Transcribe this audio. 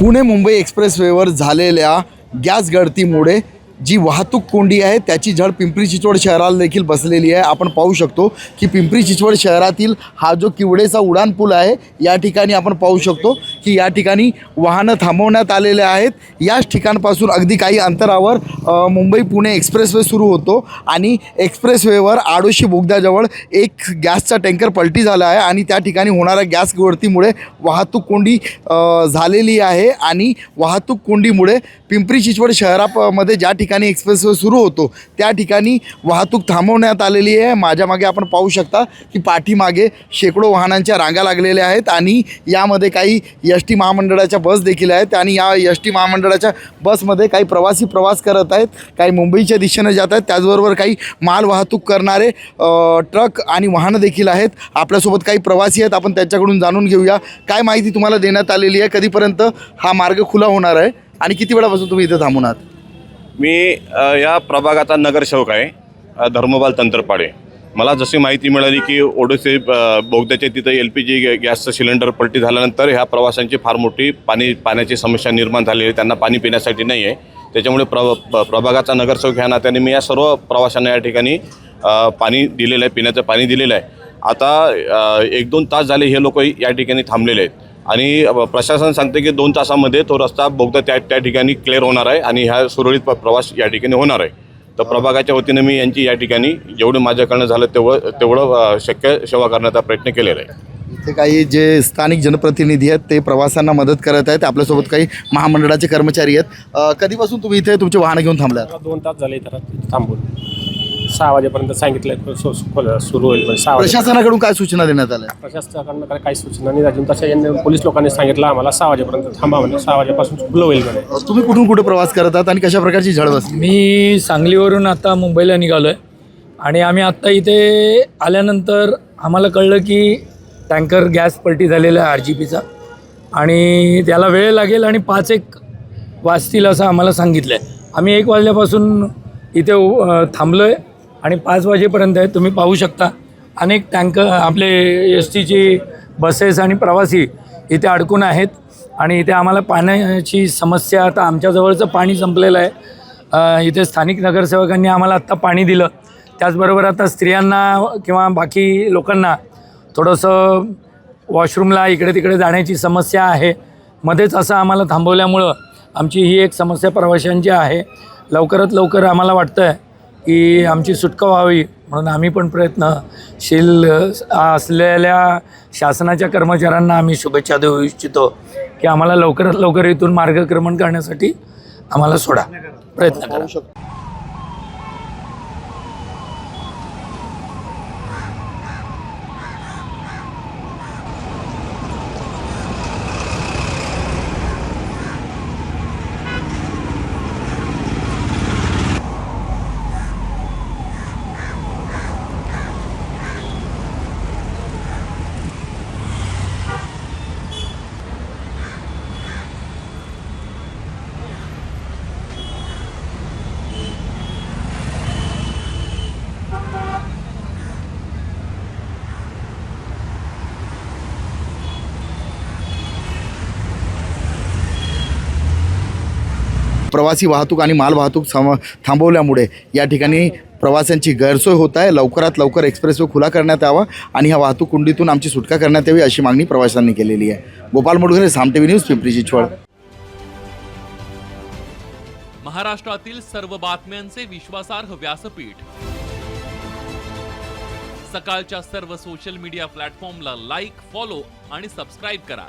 पुणे मुंबई एक्सप्रेसवेवर झालेल्या गॅस गळतीमुळे जी वाहतूक कोंडी आहे त्याची झळ पिंपरी चिंचवड शहराला देखील बसलेली आहे. आपण पाहू शकतो की पिंपरी चिंचवड शहरातील हा जो किवडेचा उडान पूल आहे या ठिकाणी आपण पाहू शकतो की या ठिकाणी वाहनं थांबवण्यात आलेले आहेत. याच ठिकाणपासून अगदी काही अंतरावर मुंबई पुणे एक्सप्रेसवे सुरू होतो आणि एक्सप्रेसवेवर आडोशी बोगद्याजवळ एक गॅसचा टँकर पलटी झाला आहे आणि त्या ठिकाणी होणाऱ्या गॅस गळतीमुळे वाहतूक कोंडी झालेली आहे आणि वाहतूक कोंडीमुळे पिंपरी चिंचवड शहरामध्ये ज्या ठिकाणी ठिकाणी एक्सप्रेसवे सुरू होतो. त्या ठिकाणी वाहतूक थांबवण्यात आलेली आहे. माझ्या मागे आपण पाहू शकता की पाठीमागे शेकडो वाहनांच्या रांगा लागलेल्या आहेत आणि यामध्ये काही एस टी महामंडळाच्या बस देखील आहेत आणि या एस टी महामंडळाच्या बसमध्ये काही प्रवासी प्रवास करत आहेत. काही मुंबईच्या दिशेने जात आहेत. त्याचबरोबर काही माल वाहतूक करणारे ट्रक आणि वाहनं देखील आहेत. आपल्यासोबत काही प्रवासी आहेत. आपण त्यांच्याकडून जाणून घेऊया. काय माहिती तुम्हाला देण्यात आलेली आहे? कधीपर्यंत हा मार्ग खुला होणार आहे? आणि किती वेळापासून तुम्ही इथं थांबून आहात? मी या प्रभागाचा नगरसेवक आहे धर्मबाल धर्मपाल तंत्रपाडे. मला जशी माहिती मिळाली की ओडिसी अ, बोगद्याच्या तिथं एल पी जी गॅसचं सिलेंडर पलटी झाल्यानंतर ह्या प्रवाशांची फार मोठी पाणी पाण्याची समस्या निर्माण झालेली आहे. त्यांना पाणी पिण्यासाठी नाही आहे. त्याच्यामुळे प्र प- प्रभागाचा नगरसेवक ह्या नात्याने मी या सर्व प्रवाशांना या ठिकाणी पाणी दिलेलं आहे पिण्याचं पाणी दिलेलं आहे. आता एक दोन तास झाले हे लोक या ठिकाणी थांबलेले आहेत. आणि प्रशासन सांगते की दोन तासामध्ये तो रस्ता बोगदा त्या त्या ठिकाणी क्लिअर होणार आहे आणि ह्या सुरळीत प्रवास या ठिकाणी होणार आहे. तर प्रभागाच्या वतीने मी यांची या ठिकाणी जेवढं माझ्याकडनं झालं तेवढं तेवढं शक्य सेवा करण्याचा प्रयत्न केलेला आहे. इथे काही जे स्थानिक जनप्रतिनिधी आहेत ते प्रवाशांना मदत करत आहेत. आपल्यासोबत काही महामंडळाचे कर्मचारी आहेत. कधीपासून तुम्ही इथे तुमचे वाहनं घेऊन थांबलात? दोन तास झाले इथं थांबून. सहा वाजेपर्यंत सांगितलं सुरू होईल म्हणजे सहा वाजे प्रशासनाकडून काय सूचना देण्यात आल्या? प्रशासनाकडनं काय काही सूचना नाही अजून तशा यांनी पोलीस लोकांनी सांगितलं आम्हाला सहा वाजेपर्यंत थांबा म्हणजे सहा वाजेपासून खुलं होईल म्हणे. तुम्ही कुठून कुठे प्रवास करत आहात आणि कशा प्रकारची झळ बसली मी सांगलीवरून आता मुंबईला निघालो आहे आणि आम्ही आत्ता इथे आल्यानंतर आम्हाला कळलं की टँकर गॅस पलटी झालेला आहे आर जी पीचा आणि त्याला वेळ लागेल आणि पाच एक वाजतील असं आम्हाला सांगितलं आहे आम्ही एक वाजल्यापासून इथे थांबलो आहे आणि पाच वाजेपर्यंत आहे तुम्ही पाहू शकता. अनेक टँकर आपले एस टीची बसेस आणि प्रवासी इथे अडकून आहेत. आणि इथे आम्हाला पाण्याची समस्या आता आमच्याजवळचं पाणी संपलेलं आहे. इथे स्थानिक नगरसेवकांनी आम्हाला आत्ता पाणी दिलं. त्याचबरोबर आता स्त्रियांना किंवा बाकी लोकांना थोडंसं वॉशरूमला इकडे तिकडे जाण्याची समस्या आहे. मध्येच असं आम्हाला थांबवल्यामुळं आमची ही एक समस्या प्रवाशांची आहे. लवकरात लवकर आम्हाला वाटतं आहे की आमची सुटका व्हावी म्हणून आम्ही पण प्रयत्नशील असलेल्या शासनाच्या कर्मचाऱ्यांना आम्ही शुभेच्छा देऊ इच्छितो की आम्हाला लवकरात लवकर इथून मार्गक्रमण करण्यासाठी आम्हाला सोडा. प्रयत्न करा. प्रवासी वाहतूक आणि माल वाहतूक सम थांबवल्यामुळे या ठिकाणी प्रवाशांची गैरसोय होत आहे. लवकरात लवकर एक्सप्रेसवे खुला करण्यात यावा आणि ह्या वाहतूक कुंडीतून आमची सुटका करण्यात यावी अशी मागणी प्रवाशांनी केलेली आहे. Gopal Mudgare Saam TV news Pimpri Chinchwad. महाराष्ट्रातील सर्व बातम्यांचे विश्वासार्ह व्यासपीठ. सकाळच्या सर्व सोशल मीडिया प्लॅटफॉर्मला लाईक फॉलो आणि सबस्क्राईब करा.